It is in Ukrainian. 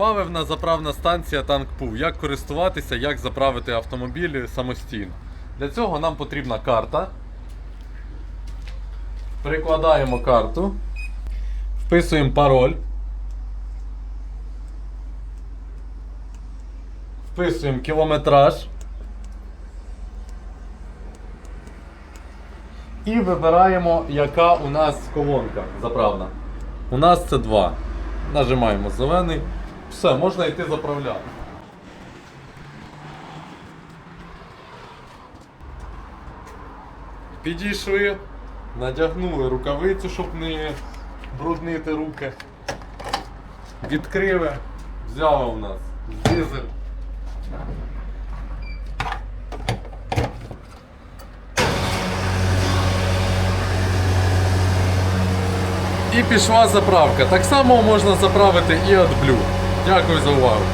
Паливна заправна станція Танкпу. Як користуватися, як заправити автомобіль самостійно. Для цього нам потрібна карта. Прикладаємо карту. Вписуємо пароль. Вписуємо кілометраж. І вибираємо, яка у нас колонка заправна. У нас це 2. Нажимаємо зелений. Все, можна йти заправляти. Підійшли, надягнули рукавицю, щоб не бруднити руки. Відкрили, взяли у нас дизель. І пішла заправка. Так само можна заправити і AdBlue. Дякую за увагу.